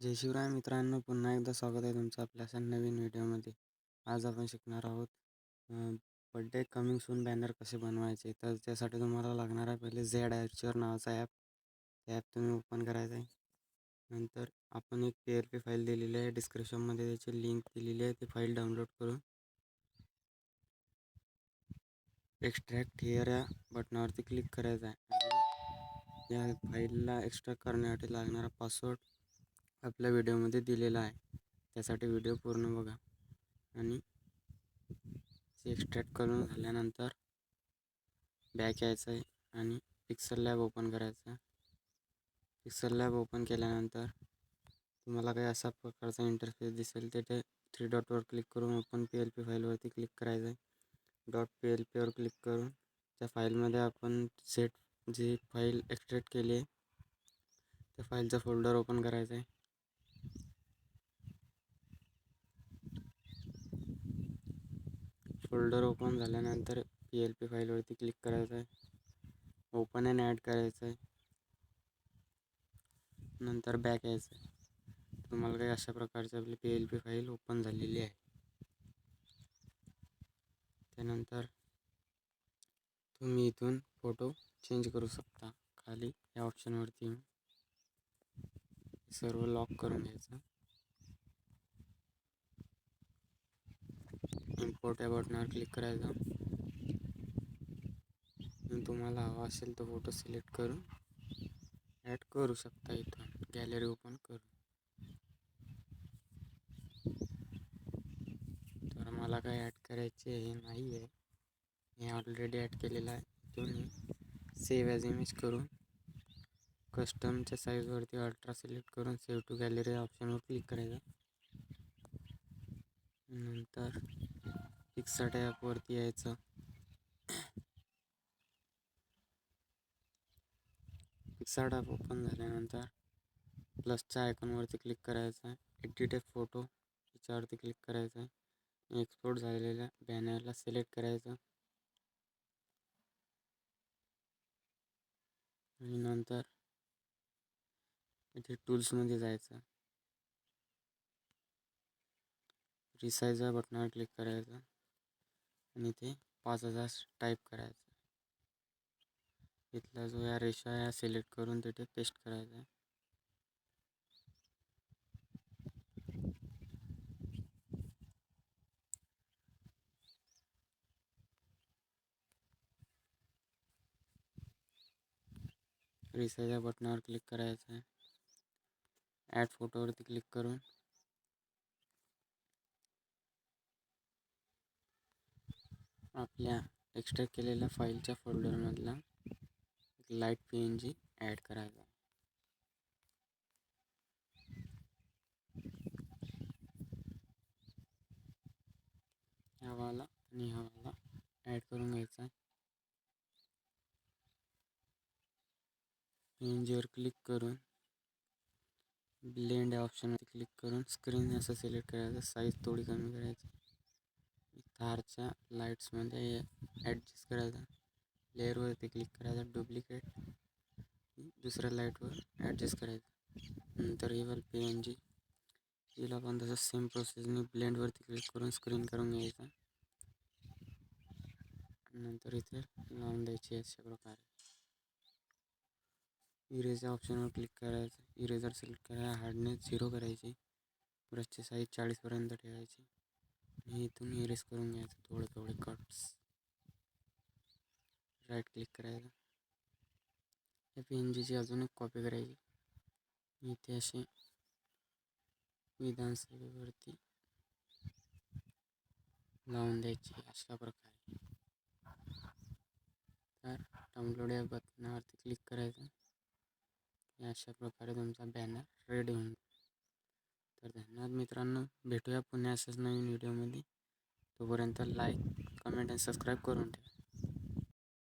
जय शिवराय मित्रांनो पुन्हा एकदा स्वागत आहे तुमचं आपल्या अशा नवीन व्हिडिओमध्ये. आज आपण शिकणार आहोत बड्डे कमिंग सून बॅनर कसे बनवायचे? तर त्यासाठी तुम्हाला लागणार आहे पहिले झेड ॲचर नावाचा ॲप. ते ॲप तुम्ही ओपन करायचं आहे. नंतर आपण एक पी एल पी फाईल दिलेली आहे. डिस्क्रिप्शनमध्ये त्याची लिंक दिलेली आहे. ती फाईल डाउनलोड करून एक्स्ट्रॅक्ट हिअर या बटनावरती क्लिक करायचं आहे. या फाईलला एक्स्ट्रॅक्ट करण्यासाठी लागणारा पासवर्ड आपल्या व्हिडिओमध्ये दिलेला आहे. त्यासाठी व्हिडिओ पूर्ण बघा. आणि एक्स्ट्रॅक्ट करून झाल्यानंतर बॅक यायचं आहे आणि पिक्सल लॅब ओपन करायचं पिक्सल लॅब ओपन केल्यानंतर तुम्हाला काही असा प्रकारचा इंटरफेस दिसेल तिथे थ्री डॉटवर क्लिक करून ओपन पी एल पी फाईलवरती क्लिक करायचं आहे. डॉट पी एल पीवर क्लिक करून त्या फाईलमध्ये आपण सेट जी फाईल एक्स्ट्रॅक्ट केली आहे त्या फाईलचा फोल्डर ओपन करायचा आहे. फोल्डर ओपन झाल्यानंतर पी एल पी फाईलवरती क्लिक करायचं आहे. ओपन अँड ॲड करायचं आहे. नंतर बॅक यायचं आहे. तुम्हाला काही अशा प्रकारची आपली P L P file open झालेली आहे. त्यानंतर तुम्ही इथून फोटो चेंज करू शकता. खाली या ऑप्शनवरती सर्व लॉक करून घ्यायचं. इम्पोर्ट या बटनावर क्लिक करायचं तुम्हाला हवा असेल तो फोटो सिलेक्ट करून ॲड करू शकता इथून. गॅलरी ओपन करून तर मला काय ॲड करायचे हे नाही आहे हे ऑलरेडी ॲड केलेलं आहे. तुम्ही सेव्ह ॲज इमेज करून कस्टमच्या साईजवरती अल्ट्रा सिलेक्ट करून सेव्ह टू गॅलरी ऑप्शनवर क्लिक करायचं. नंतर फिक्सड ॲपवरती यायचं. पिक्सा ॲप ओपन झाल्यानंतर प्लसच्या आयकॉनवरती क्लिक करायचं. आहे एडिट ए फोटो याच्यावरती क्लिक करायचं. आहे एक्सपोर्ट झालेल्या बॅनरला सिलेक्ट करायचं. आणि नंतर इथे टूल्समध्ये जायचं. रिसाईज या बटनावर क्लिक करायचं आणि ते। पाच हज़ार टाईप करायचं इथला जो या रेषा या सिलेक्ट करून तिथे पेस्ट करायचा या बटनावर क्लिक करायचं आहे ॲड फोटोवरती क्लिक करून आपल्या एक्स्ट्रॅक्ट केलेल्या फाईलच्या फोल्डरमधला एक light P N G add करायचा. हवाला आणि हवाला ॲड करून घ्यायचा. आहे पी एन जीवर क्लिक करून ब्लेंड या ऑप्शनवर क्लिक करून स्क्रीन असं सिलेक्ट करायचं. साईज थोडी कमी करायची. थारच्या लाईट्समध्ये ॲडजस्ट करायचा. लेअरवरती क्लिक करायचा. डुप्लिकेट दुसऱ्या लाईटवर ॲडजस्ट करायचं. नंतर इव्हल पी एन जी तिला पण तसं सेम प्रोसेसने ब्लेंडवरती क्लिक करून स्क्रीन करून घ्यायचा. नंतर इथे लावून द्यायची अशा प्रकारे इरेजर ऑप्शनवर क्लिक करायचं. इरेजर सिलेक्ट करायला हार्डनेस झिरो करायची. ब्रशची साईज चाळीसपर्यंत ठेवायची. आणि इथून इरेस करून घ्यायचं थोडे थोडे कट्स राईट क्लिक करायचं या पी एन जीची अजून एक कॉपी करायची. इथे असे विधानसभेवरती लावून द्यायची अशा प्रकारे. तर डाउनलोड या बटनावरती क्लिक करायचं. अशा प्रकारे तुमचा बॅनर रेडी होऊन तर धन्यवाद मित्रांनो. भेटूया पुन्हा असंच नवीन व्हिडिओमध्ये तोपर्यंत लाईक कमेंट आणि सबस्क्राईब करून ठेवा.